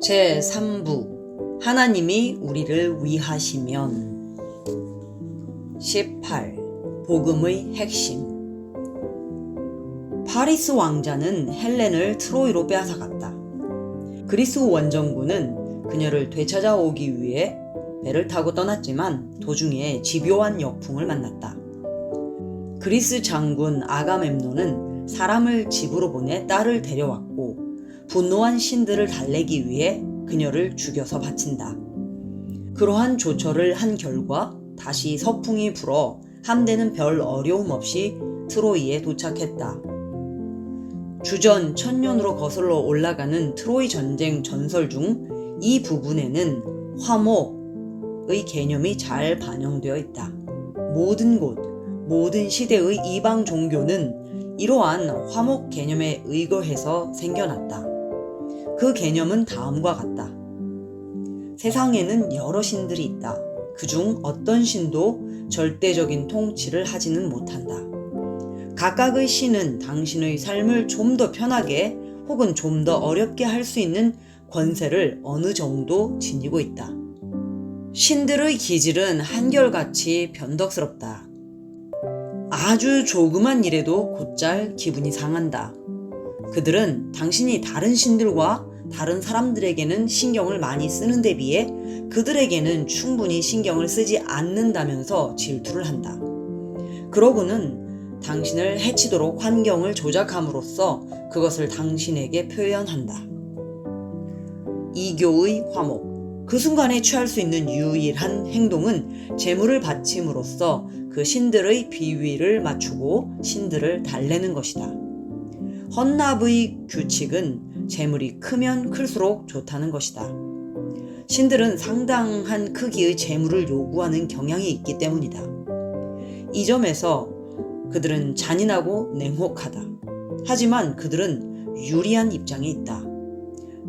제3부 하나님이 우리를 위하시면 18. 복음의 핵심 파리스 왕자는 헬렌을 트로이로 빼앗아갔다. 그리스 원정군은 그녀를 되찾아오기 위해 배를 타고 떠났지만 도중에 집요한 역풍을 만났다. 그리스 장군 아가멤논은 사람을 집으로 보내 딸을 데려왔고 분노한 신들을 달래기 위해 그녀를 죽여서 바친다. 그러한 조처를 한 결과 다시 서풍이 불어 함대는 별 어려움 없이 트로이에 도착했다. 주전 천년으로 거슬러 올라가는 트로이 전쟁 전설 중 이 부분에는 화목의 개념이 잘 반영되어 있다. 모든 곳, 모든 시대의 이방 종교는 이러한 화목 개념에 의거해서 생겨났다. 그 개념은 다음과 같다. 세상에는 여러 신들이 있다. 그중 어떤 신도 절대적인 통치를 하지는 못한다. 각각의 신은 당신의 삶을 좀 더 편하게 혹은 좀 더 어렵게 할 수 있는 권세를 어느 정도 지니고 있다. 신들의 기질은 한결같이 변덕스럽다. 아주 조그만 일에도 곧잘 기분이 상한다. 그들은 당신이 다른 신들과 다른 사람들에게는 신경을 많이 쓰는 데 비해 그들에게는 충분히 신경을 쓰지 않는다면서 질투를 한다. 그러고는 당신을 해치도록 환경을 조작함으로써 그것을 당신에게 표현한다. 이교의 화목. 그 순간에 취할 수 있는 유일한 행동은 재물을 바침으로써 그 신들의 비위를 맞추고 신들을 달래는 것이다. 헌납의 규칙은 재물이 크면 클수록 좋다는 것이다. 신들은 상당한 크기의 재물을 요구하는 경향이 있기 때문이다. 이 점에서 그들은 잔인하고 냉혹하다. 하지만 그들은 유리한 입장에 있다.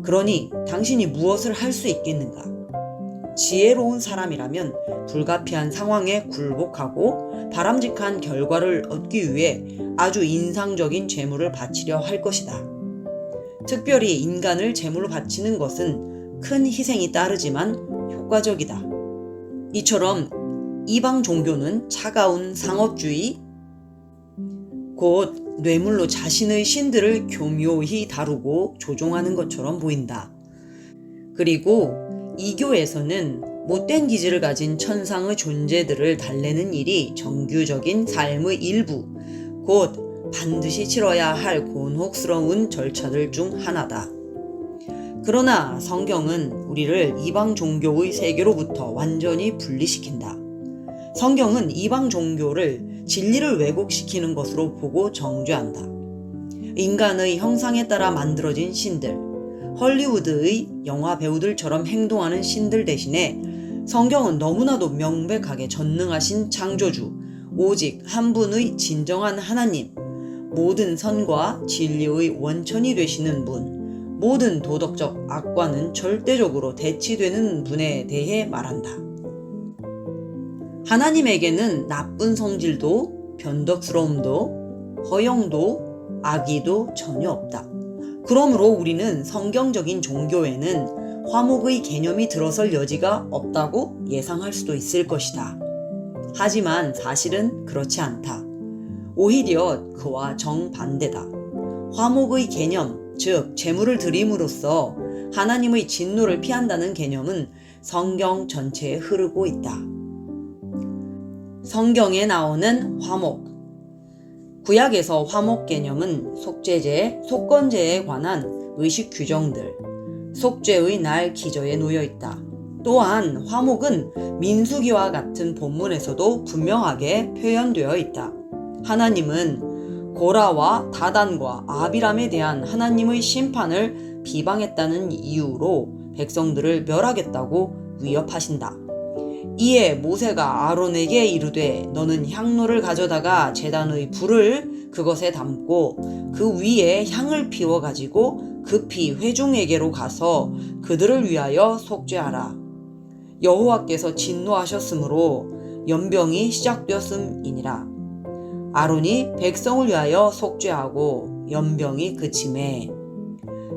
그러니 당신이 무엇을 할 수 있겠는가? 지혜로운 사람이라면 불가피한 상황에 굴복하고 바람직한 결과를 얻기 위해 아주 인상적인 재물을 바치려 할 것이다. 특별히 인간을 재물로 바치는 것은 큰 희생이 따르지만 효과적이다. 이처럼 이방 종교는 차가운 상업주의, 곧 뇌물로 자신의 신들을 교묘히 다루고 조종하는 것처럼 보인다. 그리고 이교에서는 못된 기질을 가진 천상의 존재들을 달래는 일이 정규적인 삶의 일부, 곧 반드시 치러야 할 곤혹스러운 절차들 중 하나다. 그러나 성경은 우리를 이방 종교의 세계로부터 완전히 분리시킨다. 성경은 이방 종교를 진리를 왜곡시키는 것으로 보고 정죄한다. 인간의 형상에 따라 만들어진 신들, 헐리우드의 영화 배우들처럼 행동하는 신들 대신에 성경은 너무나도 명백하게 전능하신 창조주, 오직 한 분의 진정한 하나님, 모든 선과 진리의 원천이 되시는 분, 모든 도덕적 악과는 절대적으로 대치되는 분에 대해 말한다. 하나님에게는 나쁜 성질도 변덕스러움도 허영도 악의도 전혀 없다. 그러므로 우리는 성경적인 종교에는 화목의 개념이 들어설 여지가 없다고 예상할 수도 있을 것이다. 하지만 사실은 그렇지 않다. 오히려 그와 정반대다. 화목의 개념, 즉, 재물을 드림으로써 하나님의 진노를 피한다는 개념은 성경 전체에 흐르고 있다. 성경에 나오는 화목. 구약에서 화목 개념은 속죄제, 속건제에 관한 의식 규정들, 속죄의 날 기저에 놓여 있다. 또한 화목은 민수기와 같은 본문에서도 분명하게 표현되어 있다. 하나님은 고라와 다단과 아비람에 대한 하나님의 심판을 비방했다는 이유로 백성들을 멸하겠다고 위협하신다. 이에 모세가 아론에게 이르되 너는 향로를 가져다가 제단의 불을 그것에 담고 그 위에 향을 피워 가지고 급히 회중에게로 가서 그들을 위하여 속죄하라. 여호와께서 진노하셨으므로 연병이 시작되었음이니라. 아론이 백성을 위하여 속죄하고 연병이 그침에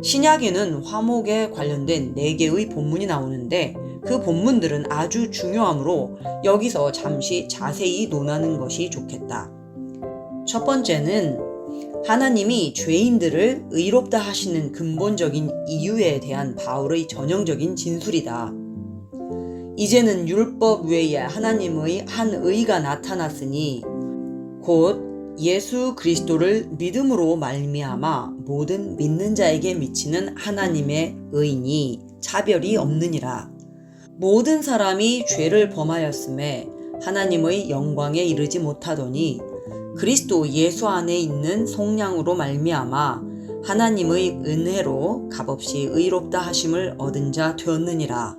신약에는 화목에 관련된 4개의 본문이 나오는데 그 본문들은 아주 중요하므로 여기서 잠시 자세히 논하는 것이 좋겠다. 첫 번째는 하나님이 죄인들을 의롭다 하시는 근본적인 이유에 대한 바울의 전형적인 진술이다. 이제는 율법 외에 하나님의 한 의가 나타났으니 곧 예수 그리스도를 믿음으로 말미암아 모든 믿는 자에게 미치는 하나님의 의니 차별이 없느니라. 모든 사람이 죄를 범하였음에 하나님의 영광에 이르지 못하더니 그리스도 예수 안에 있는 속량으로 말미암아 하나님의 은혜로 값없이 의롭다 하심을 얻은 자 되었느니라.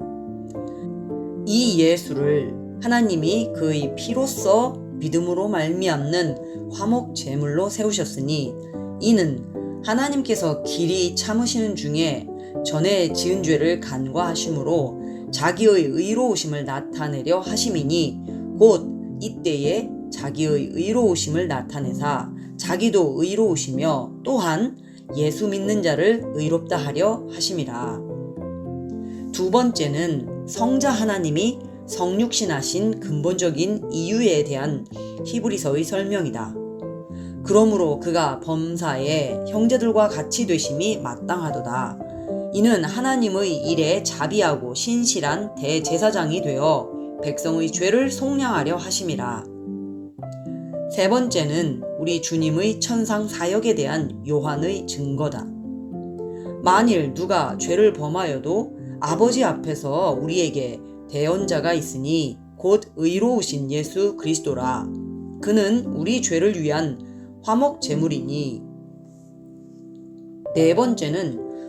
이 예수를 하나님이 그의 피로써 믿음으로 말미암는 화목 제물로 세우셨으니 이는 하나님께서 길이 참으시는 중에 전에 지은 죄를 간과하심으로 자기의 의로우심을 나타내려 하심이니 곧 이때에 자기의 의로우심을 나타내사 자기도 의로우시며 또한 예수 믿는 자를 의롭다 하려 하심이라. 두 번째는 성자 하나님이 성육신하신 근본적인 이유에 대한 히브리서의 설명이다. 그러므로 그가 범사에 형제들과 같이 되심이 마땅하도다. 이는 하나님의 일에 자비하고 신실한 대제사장이 되어 백성의 죄를 속량하려 하심이라. 세 번째는 우리 주님의 천상 사역에 대한 요한의 증거다. 만일 누가 죄를 범하여도 아버지 앞에서 우리에게 대언자가 있으니 곧 의로우신 예수 그리스도라. 그는 우리 죄를 위한 화목 제물이니. 네 번째는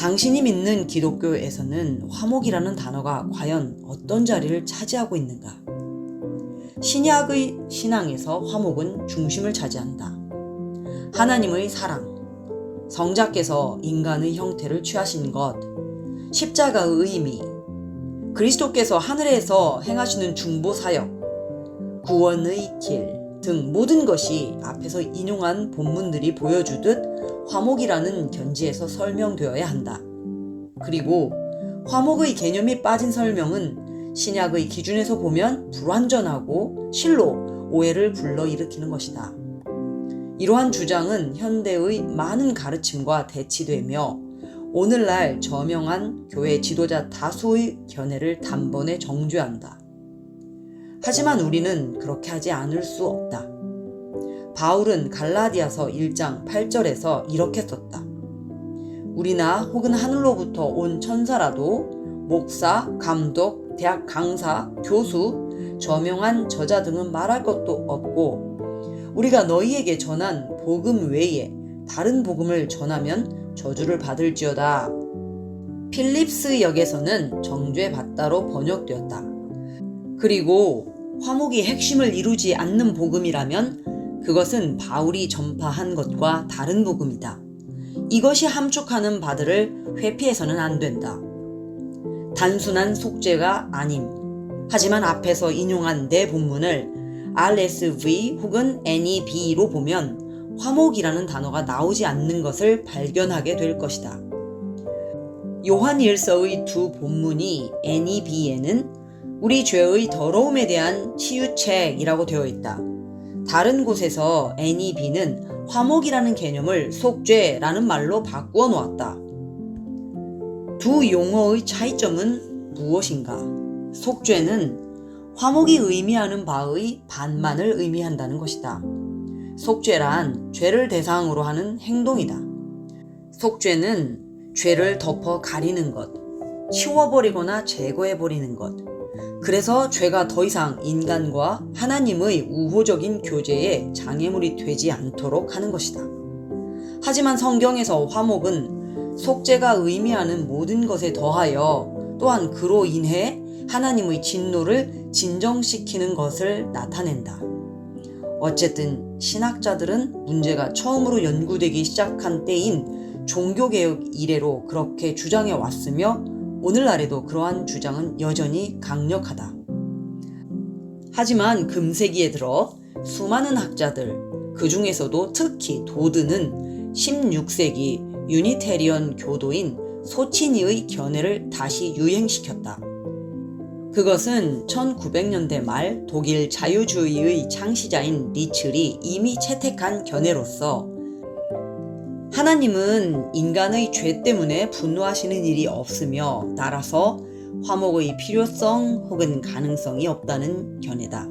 당신이 믿는 기독교에서는 화목이라는 단어가 과연 어떤 자리를 차지하고 있는가? 신약의 신앙에서 화목은 중심을 차지한다. 하나님의 사랑, 성자께서 인간의 형태를 취하신 것, 십자가의 의미, 그리스도께서 하늘에서 행하시는 중보 사역, 구원의 길 등 모든 것이 앞에서 인용한 본문들이 보여주듯 화목이라는 견지에서 설명되어야 한다. 그리고 화목의 개념이 빠진 설명은 신약의 기준에서 보면 불완전하고 실로 오해를 불러일으키는 것이다. 이러한 주장은 현대의 많은 가르침과 대치되며 오늘날 저명한 교회 지도자 다수의 견해를 단번에 정죄한다. 하지만 우리는 그렇게 하지 않을 수 없다. 바울은 갈라디아서 1장 8절에서 이렇게 썼다. 우리나 혹은 하늘로부터 온 천사라도 목사, 감독, 대학 강사, 교수, 저명한 저자 등은 말할 것도 없고 우리가 너희에게 전한 복음 외에 다른 복음을 전하면 저주를 받을지어다. 필립스 역에서는 정죄 받다로 번역되었다. 그리고 화목이 핵심을 이루지 않는 복음이라면 그것은 바울이 전파한 것과 다른 복음이다. 이것이 함축하는 바들을 회피해서는 안 된다. 단순한 속죄가 아님. 하지만 앞에서 인용한 내 본문을 RSV 혹은 NEB로 보면 화목이라는 단어가 나오지 않는 것을 발견하게 될 것이다. 요한 일서의 두 본문이 NEB에는 우리 죄의 더러움에 대한 치유책이라고 되어 있다. 다른 곳에서 NEB는 화목이라는 개념을 속죄라는 말로 바꾸어 놓았다. 두 용어의 차이점은 무엇인가? 속죄는 화목이 의미하는 바의 반만을 의미한다는 것이다. 속죄란 죄를 대상으로 하는 행동이다. 속죄는 죄를 덮어 가리는 것, 치워버리거나 제거해버리는 것, 그래서 죄가 더 이상 인간과 하나님의 우호적인 교제에 장애물이 되지 않도록 하는 것이다. 하지만 성경에서 화목은 속죄가 의미하는 모든 것에 더하여 또한 그로 인해 하나님의 진노를 진정시키는 것을 나타낸다. 어쨌든 신학자들은 문제가 처음으로 연구되기 시작한 때인 종교개혁 이래로 그렇게 주장해 왔으며 오늘날에도 그러한 주장은 여전히 강력하다. 하지만 금세기에 들어 수많은 학자들, 그 중에서도 특히 도드는 16세기 유니테리언 교도인 소치니의 견해를 다시 유행시켰다. 그것은 1900년대 말 독일 자유주의의 창시자인 리첼이 이미 채택한 견해로서 하나님은 인간의 죄 때문에 분노하시는 일이 없으며 따라서 화목의 필요성 혹은 가능성이 없다는 견해다.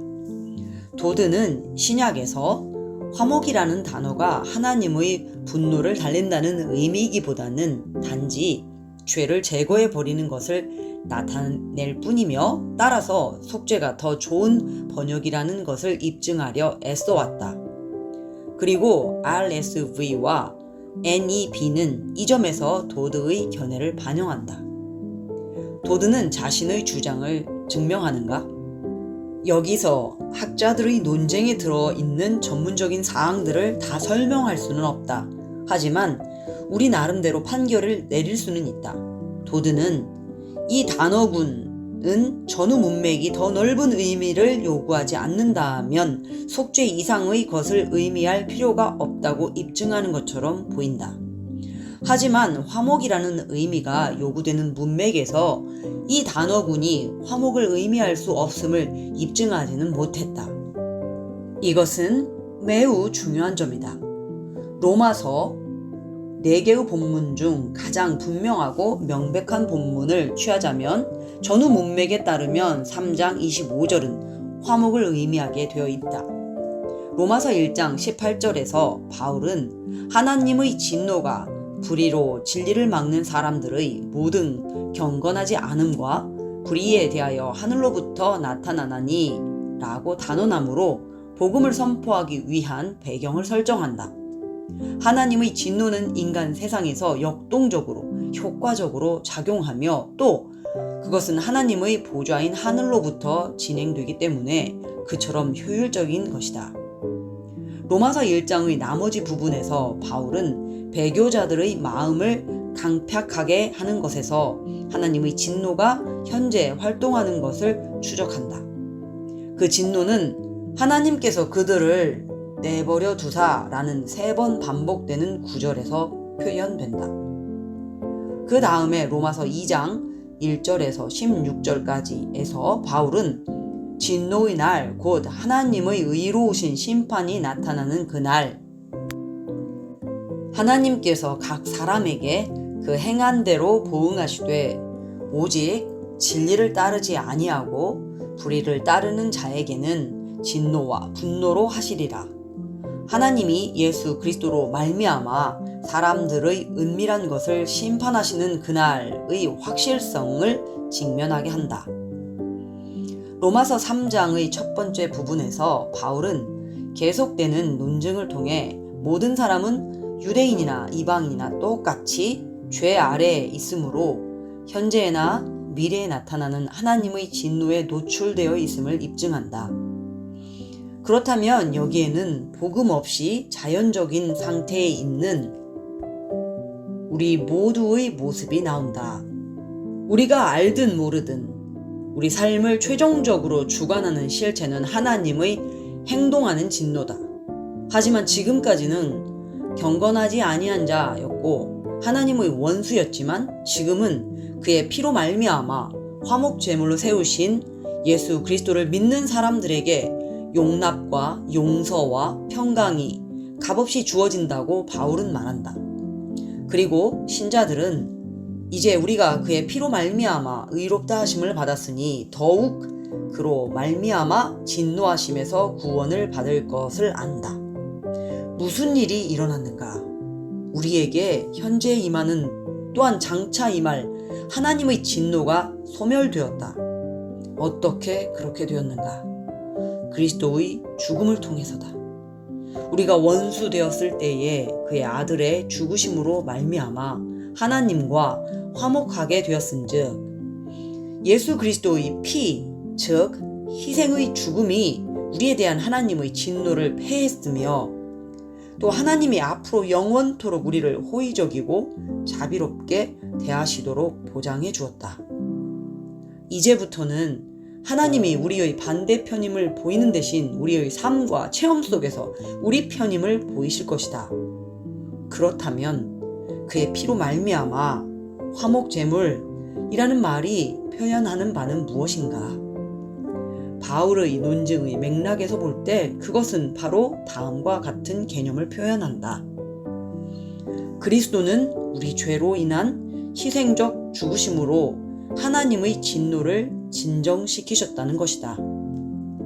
도드는 신약에서 화목이라는 단어가 하나님의 분노를 달랜다는 의미이기보다는 단지 죄를 제거해 버리는 것을 나타낼 뿐이며 따라서 속죄가 더 좋은 번역이라는 것을 입증하려 애써왔다. 그리고 RSV와 NEB는 이 점에서 도드의 견해를 반영한다. 도드는 자신의 주장을 증명하는가? 여기서 학자들의 논쟁에 들어 있는 전문적인 사항들을 다 설명할 수는 없다. 하지만 우리 나름대로 판결을 내릴 수는 있다. 도드는 이 단어군 은 전후 문맥이 더 넓은 의미를 요구하지 않는다면 속죄 이상의 것을 의미할 필요가 없다고 입증하는 것처럼 보인다. 하지만 화목이라는 의미가 요구되는 문맥에서 이 단어군이 화목을 의미할 수 없음을 입증하지는 못했다. 이것은 매우 중요한 점이다. 로마서 4개의 본문 중 가장 분명하고 명백한 본문을 취하자면 전후 문맥에 따르면 3장 25절은 화목을 의미하게 되어 있다. 로마서 1장 18절에서 바울은 하나님의 진노가 불의로 진리를 막는 사람들의 모든 경건하지 않음과 불의에 대하여 하늘로부터 나타나나니 라고 단언함으로 복음을 선포하기 위한 배경을 설정한다. 하나님의 진노는 인간 세상에서 역동적으로 효과적으로 작용하며 또 그것은 하나님의 보좌인 하늘로부터 진행되기 때문에 그처럼 효율적인 것이다. 로마서 1장의 나머지 부분에서 바울은 배교자들의 마음을 강팍하게 하는 것에서 하나님의 진노가 현재 활동하는 것을 추적한다. 그 진노는 하나님께서 그들을 내버려 두사라는 세 번 반복되는 구절에서 표현된다. 그 다음에 로마서 2장 1절에서 16절까지에서 바울은 진노의 날, 곧 하나님의 의로우신 심판이 나타나는 그날, 하나님께서 각 사람에게 그 행한 대로 보응하시되, 오직 진리를 따르지 아니하고 불의를 따르는 자에게는 진노와 분노로 하시리라. 하나님이 예수 그리스도로 말미암아 사람들의 은밀한 것을 심판하시는 그날의 확실성을 직면하게 한다. 로마서 3장의 첫 번째 부분에서 바울은 계속되는 논증을 통해 모든 사람은 유대인이나 이방인이나 똑같이 죄 아래에 있으므로 현재나 미래에 나타나는 하나님의 진노에 노출되어 있음을 입증한다. 그렇다면 여기에는 복음 없이 자연적인 상태에 있는 우리 모두의 모습이 나온다. 우리가 알든 모르든 우리 삶을 최종적으로 주관하는 실체는 하나님의 행동하는 진노다. 하지만 지금까지는 경건하지 아니한 자였고 하나님의 원수였지만 지금은 그의 피로 말미암아 화목 제물로 세우신 예수 그리스도를 믿는 사람들에게 용납과 용서와 평강이 값없이 주어진다고 바울은 말한다. 그리고 신자들은 이제 우리가 그의 피로 말미암아 의롭다 하심을 받았으니 더욱 그로 말미암아 진노하심에서 구원을 받을 것을 안다. 무슨 일이 일어났는가? 우리에게 현재 임하는 또한 장차 임할 하나님의 진노가 소멸되었다. 어떻게 그렇게 되었는가? 그리스도의 죽음을 통해서다. 우리가 원수 되었을 때에 그의 아들의 죽으심으로 말미암아 하나님과 화목하게 되었은즉 예수 그리스도의 피, 즉 희생의 죽음이 우리에 대한 하나님의 진노를 패했으며 또 하나님이 앞으로 영원토록 우리를 호의적이고 자비롭게 대하시도록 보장해 주었다. 이제부터는 하나님이 우리의 반대편임을 보이는 대신 우리의 삶과 체험 속에서 우리 편임을 보이실 것이다. 그렇다면 그의 피로 말미암아 화목제물이라는 말이 표현하는 바는 무엇인가? 바울의 논증의 맥락에서 볼 때 그것은 바로 다음과 같은 개념을 표현한다. 그리스도는 우리 죄로 인한 희생적 죽으심으로 하나님의 진노를 진정시키셨다는 것이다.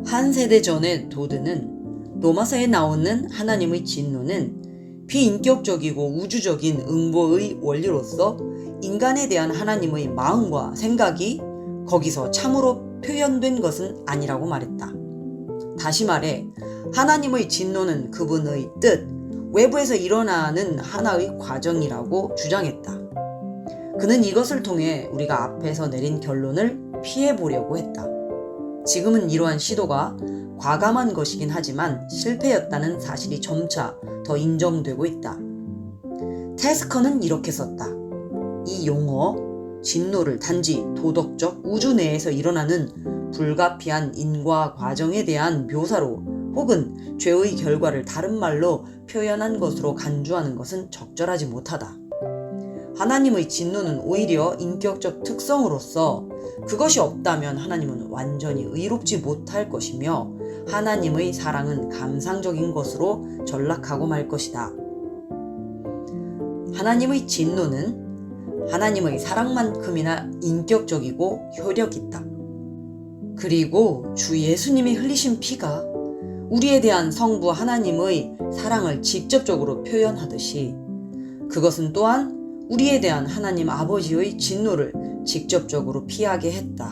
한 세대 전의 도드는 로마서에 나오는 하나님의 진노는 비인격적이고 우주적인 응보의 원리로서 인간에 대한 하나님의 마음과 생각이 거기서 참으로 표현된 것은 아니라고 말했다. 다시 말해, 하나님의 진노는 그분의 뜻, 외부에서 일어나는 하나의 과정이라고 주장했다. 그는 이것을 통해 우리가 앞에서 내린 결론을 피해 보려고 했다. 지금은 이러한 시도가 과감한 것이긴 하지만 실패였다는 사실이 점차 더 인정되고 있다. 테스커는 이렇게 썼다. 이 용어, 진노를 단지 도덕적 우주 내에서 일어나는 불가피한 인과 과정에 대한 묘사로 혹은 죄의 결과를 다른 말로 표현한 것으로 간주하는 것은 적절하지 못하다. 하나님의 진노는 오히려 인격적 특성으로서 그것이 없다면 하나님은 완전히 의롭지 못할 것이며 하나님의 사랑은 감상적인 것으로 전락하고 말 것이다. 하나님의 진노는 하나님의 사랑만큼이나 인격적이고 효력 있다. 그리고 주 예수님이 흘리신 피가 우리에 대한 성부 하나님의 사랑을 직접적으로 표현하듯이 그것은 또한 우리에 대한 하나님 아버지의 진노를 직접적으로 피하게 했다.